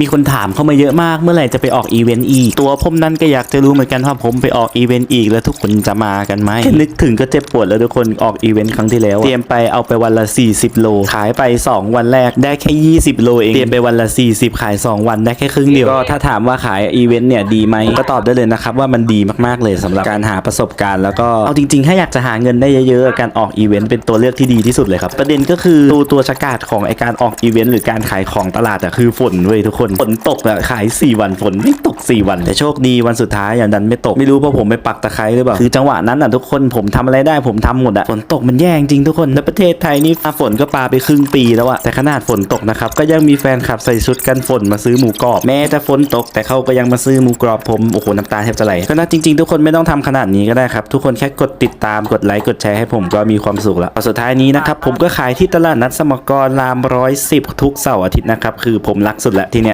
มีคนถามเข้ามาเยอะมากเมื่อไหร่จะไปออกอีเวนต์อีก ตัวผมนั้นก็อยากจะรู้เหมือนกันว่าผมไปออกอีเวนต์อีกแล้วทุกคนจะมากันไหมแค่นึกถึงก็เจ็บปวดแล้วทุกคนออกอีเวนต์ครั้งที่แล้ว เตรียมไปเอาไปวันละ 40 โล ขายไป 2 วันแรกได้แค่ 20 โลเอง เตรียมไปวันละ 40 ขาย 2 วันได้แค่ครึ่งเดียว ก็ถ้าถามว่าขายอีเวนต์เนี่ยดีไหมก็ตอบได้เลยนะครับว่ามันดีมากๆเลยสำหรับการหาประสบการณ์แล้วก็เอาจริงๆถ้าอยากจะหาเงินได้เยอะๆการออกอีเวนต์เป็นตัวเลือกที่ดีที่สุดเลยครับประเด็นก็คือตัวตัวชะกาดของไอการออกอีเวนต์หรือการขายของตลาดอะคือฝนเว้ยทุกคนฝนตกอะขาย 4 วันฝนไม่ตก 4 วัน แต่โชคดีวันสุดท้ายอย่างดันไม่ตกไม่รู้เพราะผมไปปักตะไคร้หรือเปล่าคือจังหวะนั้นอะทุกคนผมทำอะไรได้ผมทำหมดอะฝนตกมันแย่จริงทุกคนแล้วประเทศไทยนี่ฟ้าฝนก็ปาไปครึ่งปีแล้วอะแต่ขนาดฝนตกนะครับก็ยังมีแฟนคลับใส่ชุดกันฝนมาซื้อหมูกรอบแม้จะฝนตก แต่เขาก็ยังมาซื้อหมูกรอบผมโอ้โหน้ำตาแทบจะไหลก็น่าจริงๆ ทุกคนไม่ต้องทำขนาดนี้ก็ได้ครับทุกคนแค่กดติดตามกดไลค์กดแชร์ให้ผมก็มีความสุขแล้วเอาสุดท้ายนี้นะครับผมก็ขายที่ตลาดนัดสมกรรามร้อยสิบทุกเสาร์อาทิตย์นะครับคือผมรักสุดแหละที่เนี้ย